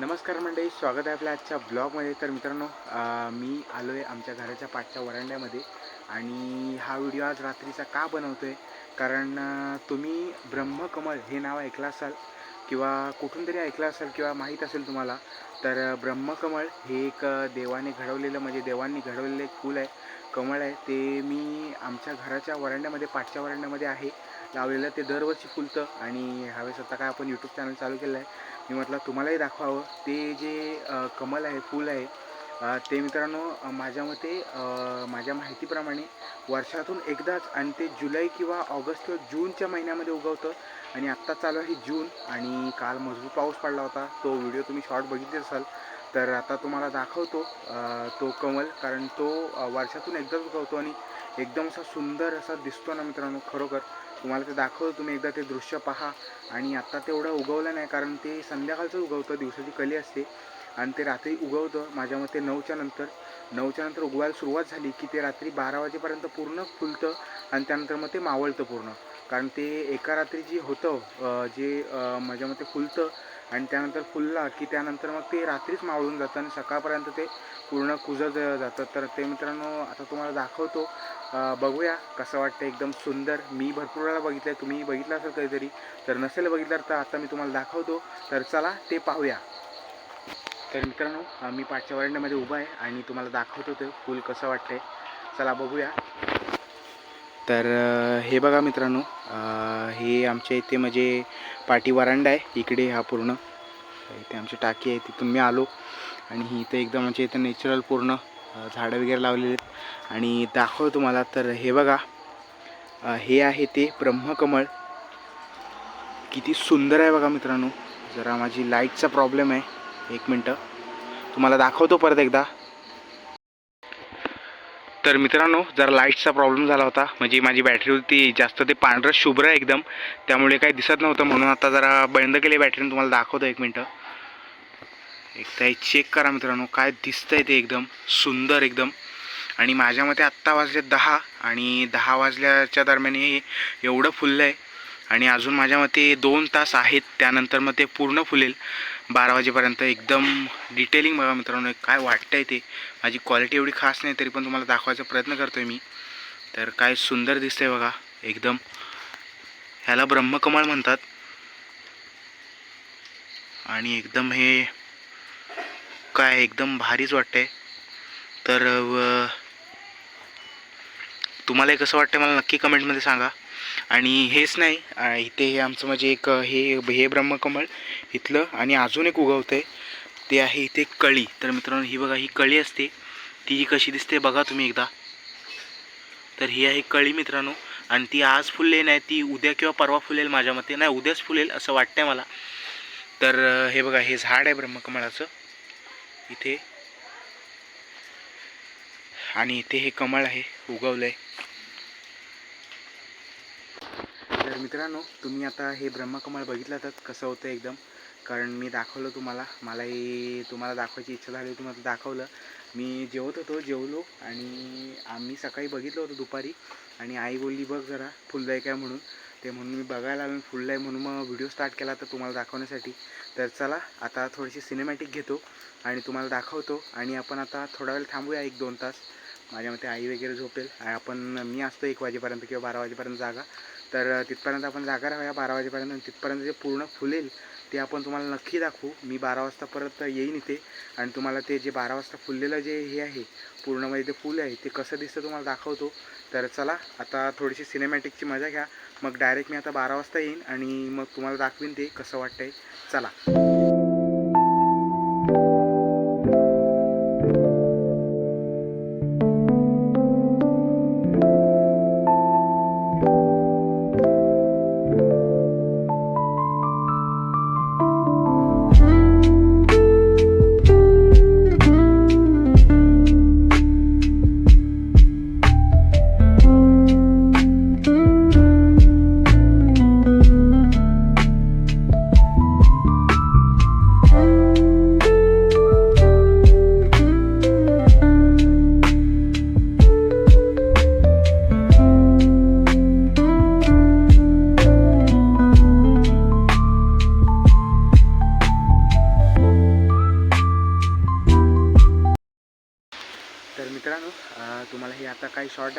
नमस्कार मंडळी स्वागत आहे आपल्या आजच्या ब्लॉगमध्ये. तर मित्रांनो मी आलो आहे आमच्या घराच्या पाठच्या वरांड्यामध्ये आणि हा व्हिडिओ आज रात्रीचा का बनवतो आहे कारण तुम्ही ब्रह्मकमळ हे नाव ऐकलं असाल किंवा कुठून तरी ऐकलं असेल किंवा माहीत असेल तुम्हाला तर ब्रह्मकमळ हे एक देवाने घडवलेलं म्हणजे देवांनी घडवलेलं एक फूल आहे. कमळ आहे ते मी आमच्या घराच्या वरांड्यामध्ये पाठच्या वरांड्यामध्ये आहे. लावलेलं ते दरवर्षी फुलतं आणि ह्यावेळेस आता काय आपण यूट्यूब चॅनल चालू केलं आहे. मी म्हटलं तुम्हालाही दाखवावं. ते जे कमल आहे फूल आहे ते मित्रांनो माझ्या मते माझ्या माहितीप्रमाणे वर्षातून एकदाच आणि ते जुलै किंवा ऑगस्ट किंवा जूनच्या महिन्यामध्ये उगवतं. आणि आत्ता चालू आहे जून आणि काल मजबूत पाऊस पडला होता. तो व्हिडिओ तुम्ही शॉर्ट बघितले असाल. तर आता तुम्हाला दाखवतो तो कमल. कारण तो वर्षातून एकदाच उगवतो आणि एकदम असा सुंदर असा दिसतो ना मित्रांनो खरोखर. तुम्हाला ते दाखवतो तुम्ही एकदा ते दृश्य पहा. आणि आत्ता तेवढं उगवलं नाही कारण ते संध्याकाळचं उगवतं दिवसाची कली असते. आणि ते रात्री उगवतं माझ्या मते नऊच्या नंतर. नऊच्या नंतर उगवायला सुरुवात झाली की ते रात्री बारा वाजेपर्यंत पूर्ण फुलतं आणि त्यानंतर मग ते मावळतं पूर्ण. कारण ते एका रात्री जी होतं जे माझ्या मते फुलतं आणि त्यानंतर फुलला की त्यानंतर मग ते रात्रीच मावळून जातं आणि सकाळपर्यंत ते पूर्ण कुजत जातं. तर ते मित्रांनो आता तुम्हाला दाखवतो. बघूया कसं वाटतं एकदम सुंदर. मी भरपूर वेळा बघितलं आहे तुम्ही बघितलं असेल कधीतरी. तर नसेल बघितलं तर आता मी तुम्हाला दाखवतो. तर चला ते पाहूया. तर मित्रांनो मी पाठच्या वरंड्यामध्ये उभा आहे आणि तुम्हाला दाखवतो ते फूल कसं वाटते चला बघूया. तर हे बघा मित्रांनो हे आमच्या इथे म्हणजे पाठी वरांडा आहे. इकडे हा पूर्ण. इथे आमची टाकी आहे. तिथून मी आलो. आणि ही इथं एकदम आमच्या इथं नॅचरल पूर्ण झाडं वगैरे लावलेली आहेत. आणि दाखवतो तुम्हाला. तर हे बघा. हे आहे ते ब्रह्मकमळ. किती सुंदर आहे बघा मित्रांनो. जरा माझी लाईटचा प्रॉब्लेम आहे. एक मिनटं. तुम्हाला दाखवतो परत एकदा. तर मित्रांनो जरा लाईटचा प्रॉब्लेम झाला होता. म्हणजे माझी बॅटरी होती जास्त ते पांढरं शुभ्र आहे एकदम. त्यामुळे काही दिसत नव्हतं म्हणून आता जरा बंद केली बॅटरीने तुम्हाला दाखवतो एक मिनटं. एकदा हे चेक करा मित्रांनो काय दिसतंय ते एकदम सुंदर एकदम. आणि माझ्या मते आत्ता वाजले दहा आणि दहा वाजल्याच्या दरम्यान हे एवढं फुललं आहे आणि अजून माझ्या मते दोन तास आहेत त्यानंतर मग ते पूर्ण फुलेल. बारा वाजेपर्यंत एकदम डिटेलिंग बघा मित्रांनो काय वाटतं आहे ते. माझी क्वालिटी एवढी खास नाही तरी पण तुम्हाला दाखवायचा प्रयत्न करतोय मी. तर काय सुंदर दिसतं आहे बघा एकदम. ह्याला ब्रह्मकमळ म्हणतात. आणि एकदम हे काय एकदम भारीच वाटतंय. तर व तुम्हाला कसं वाटतं मला नक्की कमेंटमध्ये सांगा. आणि हेच नाही इथे हे आमचं म्हणजे एक हे हे ब्रह्मकमळ इथलं आणि अजून एक उगवतं आहे ते आहे इथे कळी. तर मित्रांनो ही बघा ही कळी असते. ती कशी दिसते बघा तुम्ही एकदा. तर ही आहे कळी मित्रांनो. आणि ती आज फुलले नाही ती उद्या किंवा परवा फुलेल माझ्या मते. नाही उद्याच फुलेल असं वाटतंय मला. तर हे बघा हे झाड आहे ब्रह्मकमळाचं. इथे. आणि इथे हे कमळ आहे उगवलं आहे तर मित्रांनो तुम्ही आता हे ब्रह्मकमळ बघितलं तर कसं होतं एकदम? कारण मी दाखवलं तुम्हाला. मलाही तुम्हाला दाखवायची इच्छा झाली होती मला दाखवलं. मी जेवत होतो जेवलो आणि आम्ही सकाळी बघितलं होतं दुपारी. आणि आई बोलली बघ जरा फुललं आहे काय म्हणून? ते म्हणून मी बघायला आलो फुललं आहे म्हणून मग व्हिडिओ स्टार्ट केला तर तुम्हाला दाखवण्यासाठी. तर चला आता थोडीशी सिनेमॅटिक घेतो आणि तुम्हाला दाखवतो. आणि आपण आता थोडा वेळ थांबूया एक दोन तास. माझ्या मते आई वगैरे झोपेल. आणि आपण मी असतो एक वाजेपर्यंत किंवा बारा वाजेपर्यंत जागा. तर तिथपर्यंत आपण जागा राहूया बारा वाजेपर्यंत आणि तिथपर्यंत जे पूर्ण फुलेल ते आपण तुम्हाला नक्की दाखवू. मी बारा वाजता परत येईन इथे आणि तुम्हाला ते जे बारा वाजता फुललेलं जे हे आहे पूर्ण म्हणजे ते फुल आहे ते कसं दिसतं तुम्हाला दाखवतो. तर चला आता थोडीशी सिनेमॅटिकची मजा घ्या. मग डायरेक्ट मी आता बारा वाजता येईन आणि मग तुम्हाला दाखवीन ते कसं वाटतंय. चला.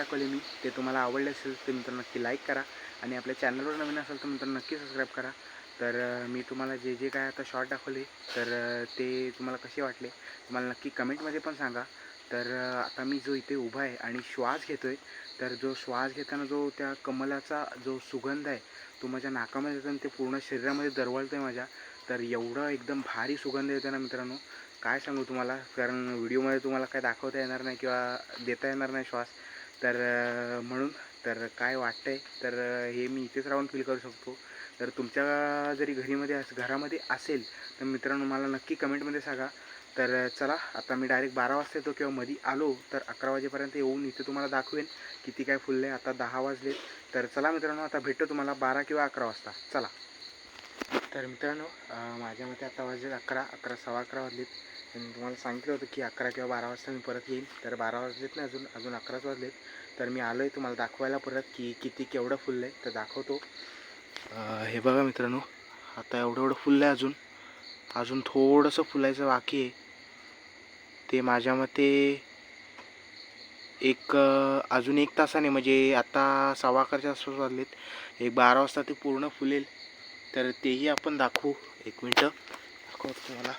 दाखवले मी. ते तुम्हाला आवडले असेल ते मित्र नक्की लाईक करा. आणि आपल्या चॅनलवर नवीन असेल तर मित्र नक्की सबस्क्राईब करा. तर मी तुम्हाला जे जे काय आता शॉर्ट दाखवले तर ते तुम्हाला कसे वाटले तुम्हाला नक्की कमेंटमध्ये पण सांगा. तर आता मी जो इथे उभा आहे आणि श्वास घेतो आहे तर जो श्वास घेताना जो त्या कमलाचा जो सुगंध आहे तो माझ्या नाकामध्ये येतो आणि ते पूर्ण शरीरामध्ये दरवळतो आहे माझ्या. तर एवढं एकदम भारी सुगंध येतो ना मित्रांनो. काय सांगू तुम्हाला? कारण व्हिडिओमध्ये तुम्हाला काय दाखवता येणार नाही किंवा देता येणार नाही श्वास. तर म्हणून तर काय वाटतंय? तर हे मी इथेच राहून फील करू शकतो. तर तुमच्या जरी घरीमध्ये अस घरामध्ये असेल तर मित्रांनो मला नक्की कमेंटमध्ये सांगा. तर चला आता मी डायरेक्ट बारा वाजता येतो किंवा मधी आलो तर अकरा वाजेपर्यंत येऊन इथे तुम्हाला दाखवेन किती काय फुलले. आता दहा वाजले. तर चला मित्रांनो आता भेटतो तुम्हाला बारा किंवा अकरा वाजता. चला. तर मित्रांनो माझ्या मते आता वाजले अकरा अकरा सव्वा अकरा वाजलेत. आणि तुम्हाला सांगितलं होतं की अकरा किंवा बारा वाजता मी परत येईल तर बारा वाजलेत नाही अजून अजून अकराच वाजलेत. तर मी आलो आहे तुम्हाला दाखवायला परत की किती केवढं फुललं आहे तर दाखवतो. हे बघा मित्रांनो आता एवढं एवढं फुललं आहे अजून. अजून थोडंसं फुलायचं बाकी आहे. ते माझ्या मते एक अजून एक तासाने म्हणजे आता सव्वा अकराच्या आसपास वाजलेत. एक बारा वाजता ते पूर्ण फुलेल. तर तेही आपण दाखवू. एक मिनटं. दाखवतो तुम्हाला.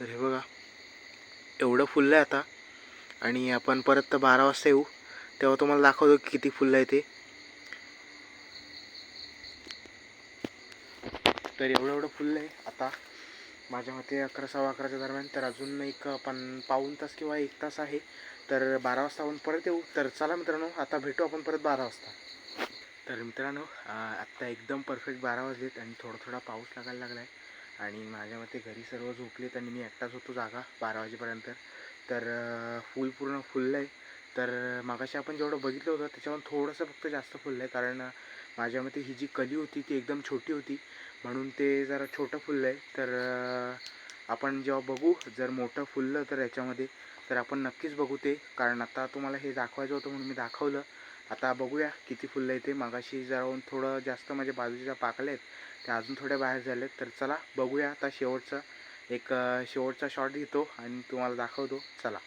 तर हे बघा एवढं फुललं आहे आता. आणि आपण परत तर बारा वाजता येऊ. तेव्हा तुम्हाला दाखवतो की किती फुललं आहे ते. तर एवढं एवढं फुललं आहे. आता माझ्या मते अकरा सव्वा अकराच्या दरम्यान. तर अजून एक पण पाऊण तास किंवा एक तास आहे. तर बारा वाजता आपण परत येऊ. तर चला मित्रांनो आता भेटू आपण परत बारा वाजता. तर मित्रांनो आत्ता एकदम परफेक्ट बारा वाजलेत आणि थोडा थोडा पाऊस लागायला लागला आहे आणि माझ्या मते घरी सर्व झोपलेत आणि मी एकटाच होतो जागा बारा वाजेपर्यंत. तर फुल पूर्ण फुललं आहे तर मागाशी आपण जेवढं बघितलं होतं त्याच्यावर थोडंसं फक्त जास्त फुललं आहे कारण माझ्या मते ही जी कली होती ती एकदम छोटी होती. म्हणून ते जरा छोटं फुललं आहे तर आपण जेव्हा बघू जर मोठं फुललं तर याच्यामध्ये तर आपण नक्कीच बघू ते. कारण आता तुम्हाला हे दाखवायचं होतं म्हणून मी दाखवलं. आता बघूया किती फुललं आहे ते. मागाशी जाऊन थोडं जास्त म्हणजे बाजूच्या पाकले पाकल्या आहेत त्या अजून थोड्या बाहेर झाल्यात तर चला बघूया आता शेवटचं एक शेवटचा शॉट घेतो आणि तुम्हाला दाखवतो. चला.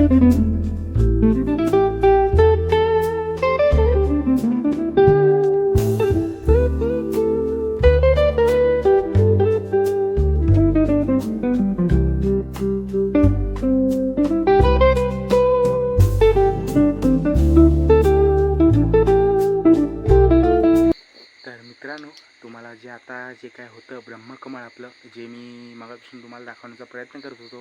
तर मित्रांनो तुम्हाला जे आता जे काय होतं ब्रह्मकमळ आपलं जे मी मगापासून तुम्हाला दाखवण्याचा प्रयत्न करत होतो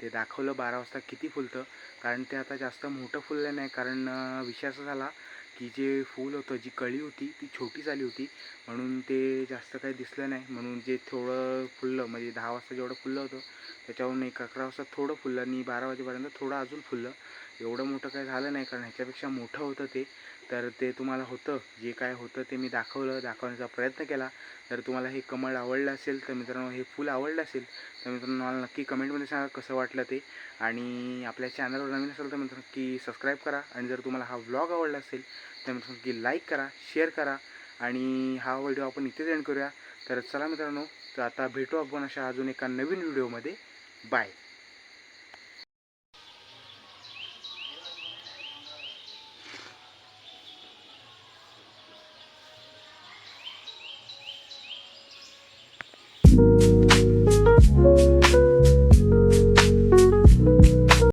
ते दाखवलं बारा वाजता किती फुलतं. कारण ते आता जास्त मोठं फुललं नाही. कारण विषय असा झाला की जे फूल होतं जी कळी होती ती छोटी झाली होती. म्हणून ते जास्त काही दिसलं नाही. म्हणून जे थोडं फुललं म्हणजे दहा वाजता जेवढं फुललं होतं त्याच्यावरून एक अकरा वाजता थोडं फुललं आणि बारा वाजेपर्यंत थोडं अजून फुललं. एवढं मोठं काही झालं नाही. कारण ह्याच्यापेक्षा मोठं होतं ते. तर ते तुम्हाला होतं जे काय होतं ते मी दाखवलं दाखवण्याचा प्रयत्न केला. तर तुम्हाला हे कमळ आवडलं असेल तर मित्रांनो हे फुल आवडलं असेल तर मित्रांनो मला नक्की कमेंटमध्ये सांगा कसं वाटलं ते. आणि आपल्या चॅनलवर नवीन असेल तर मित्रांनो नक्की सबस्क्राईब करा. आणि जर तुम्हाला हा व्लॉग आवडला असेल तर मित्रांनो नक्की लाईक करा शेअर करा. आणि हा व्हिडिओ आपण इथेच एंड करूया. तर चला मित्रांनो तर आता भेटू आपण अशा अजून एका नवीन व्हिडिओमध्ये. बाय.